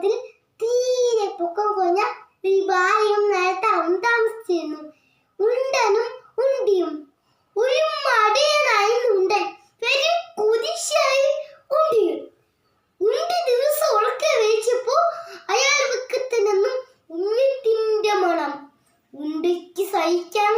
പർവതത്തിൽ തീരെ പൊക്കം കുറഞ്ഞ ഒരു ബാലയും നയത്താവും താമസിച്ചിരുന്നു. ഉണ്ടനും ഉണ്ടിയും ഒരു മടിയനായി ഉണ്ടൻ വെറും കുതിശായി ഉണ്ടിയും. ഉണ്ടി ദിവസം ഉറക്കെ വേച്ചപ്പോ അയാൾ വെക്കത്തിനെന്നും ഉണ്ണിത്തിന്റെ മണം. ഉണ്ടിക്ക് സഹിക്കാൻ